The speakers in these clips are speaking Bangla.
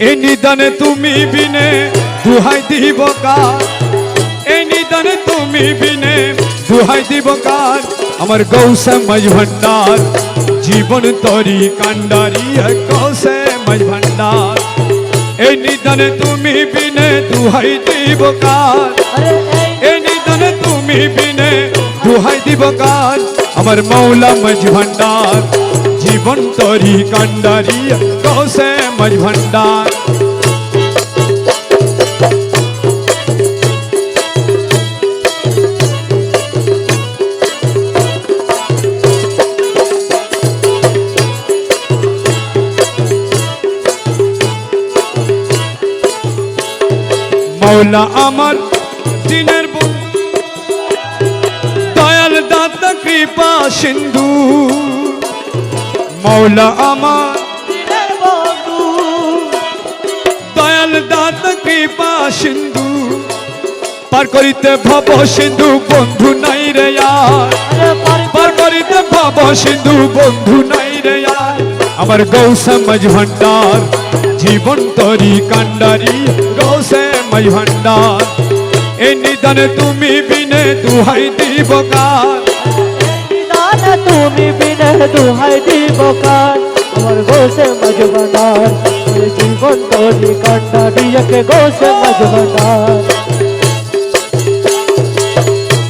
এই নিদানে তুমি বিনে দুহাই দিব কার? এই নিদানে তুমি বিনে দুহাই দিব কার? আমার গৌসে মজ ভণ্ডার জীবন তরি কান্ডারি গৌসে মজ ভণ্ডার এই নিদানে তুমি বিনে দুহাই দিব কার? এই নিদানে তুমি বিনে দুহাই দিব কার? আমার মৌলা মজ ভণ্ডার জীবন তরি কান্ডারি গৌসে মজ ভণ্ডার মৌলা আমার দিনের বন্ধু দয়াল দাতা কৃপা সিন্ধু মৌলা আমার। দয়াল দাতা কৃপা সিন্ধু। পার করিতে ভব সিন্ধু বন্ধু নাই রে পার করিতে ভব সিন্ধু বন্ধু নাই রে আমার গৌসে মজ ভণ্ডার জীবন তরি কান্ডারি গৌসে মজ ভণ্ডার এই নিদানে তুমি বিনে দুহাই দিব কার। নিদান তুমি বিনে দুহাই দিব কার আমার গোসে মজবনার আমার জীবন তোরি কান্না দিয়কে গোসে মজবনার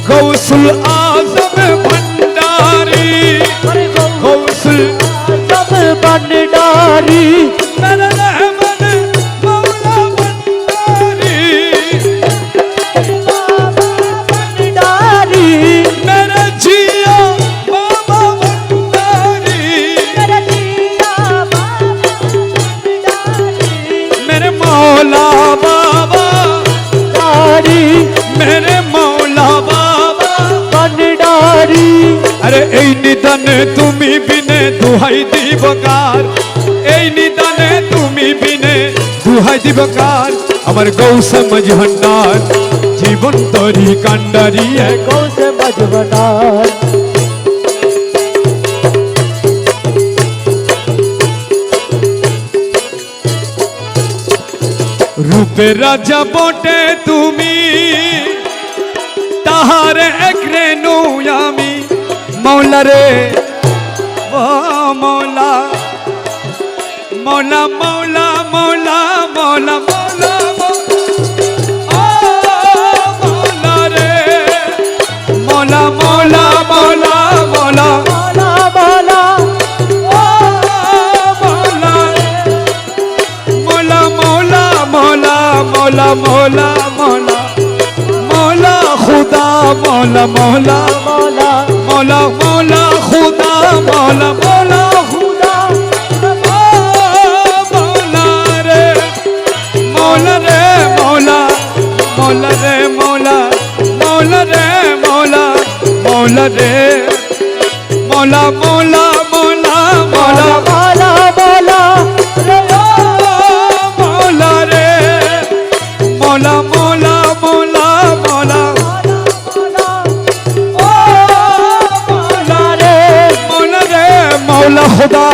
গৌসুল আজম ভণ্ডারি আরে গৌসুল সব বন্ডারি আরে এই নিদানে তুমি বিনে দুহাই দিবকার এই নিদানে তুমি বিনে দুহাই দিবকার আমার গৌসে মজ ভণ্ডার জীবন তরি কান্ডারি এক গোসে মজবনার রূপে রাজা বটে তুমি তাহার এক রেনু আমি মৌলা রে ও মৌলা মৌলা মৌলা মৌলা মৌলা মৌলা মৌলা। রে মৌলা মৌলা মৌলা মৌলা মালা মালা মৌলা মৌলা মৌলা মৌলা মৌলা মৌলা মৌলা খুদা মৌলা মৌলা মৌলা খুদা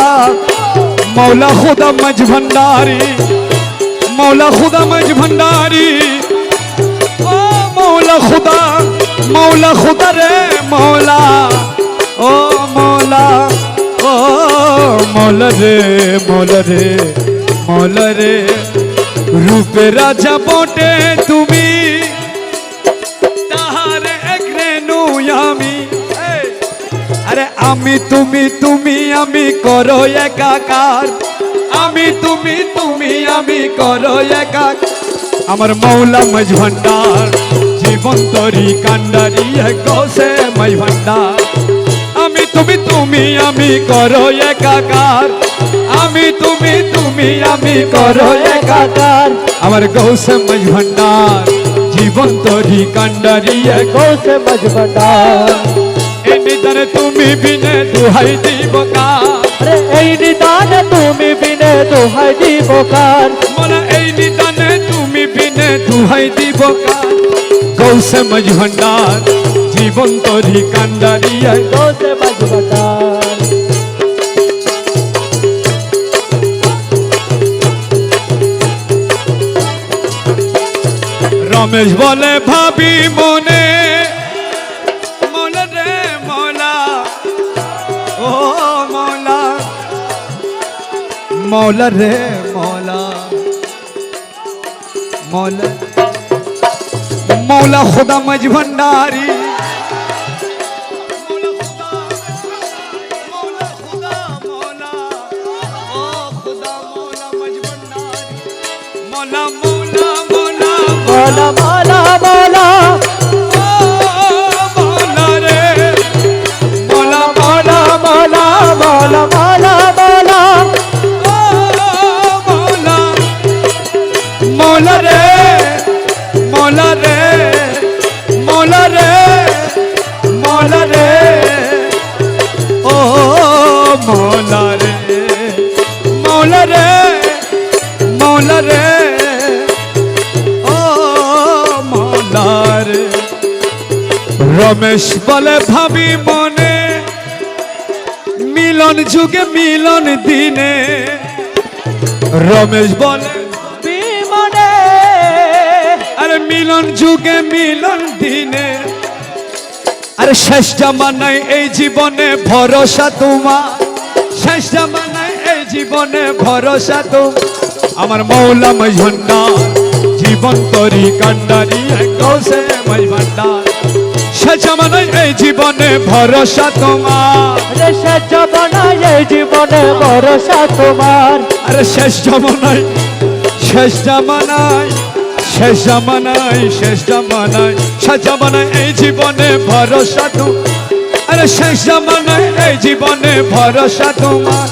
মৌলা খুদা মজ ভণ্ডারি মৌলা খুদা মজ ভণ্ডারি ও মৌলা খুদা মৌলা খুদা রে মৌলা ও মৌলা ও মৌলা রে মৌলা রে মৌলা রে। রূপে রাজা বটে আমি তুমি তুমি আমি করো একাকার আমি তুমি তুমি আমি করো একাকার আমার মৌলা মজ ভণ্ডার জীবন তরি কান্ডারি গোসে মজ ভণ্ডার আমি তুমি তুমি আমি করো একাকার আমি তুমি তুমি আমি করো একাকার একাকার আমার গৌসে মজ ভণ্ডার জীবন তরি কান্ডারি গোসে মজবনার এই নিদানে तुम्हें बिने दुहाई दी बकार अरे तुम्हें बिने दुहाई दी बकार मना ऐ निदान तुम्हें बिने दुहाई दी बकार गौ से मजहंडार जीवन तो रिकांदारिया गौ से मजहंडार रमेश बोले भाभी मोने মৌলা রে মৌলা। মৌলা। মৌলা খুদা মজ ভণ্ডারি মৌলা। মৌলা মৌলা, মৌলা। রে রমেশ বলে, ভাবি মনে, মিলন যুগে মিলন দিনে। রমেশ বলে বিমনে আরে মিলন যুগে মিলন দিনে। আরে, শেষ জামানায় এই জীবনে ভরসা তোমার। শেষ জামানায় এই জীবনে ভরসা তো আমার মৌলা মজভণ্ডার জীবন তরি কান্ডারি কৌশে জামানায় এই জীবনে ভরসা তোমার। এই জীবনে ভরসা তোমার। আরে শেষ জামানায় শেষ জামানায় শেষ জামানায় শেষ জামানায় শেষ জামানায় এই জীবনে ভরসা তো আরে শেষ জামানায় এই জীবনে ভরসা তোমার।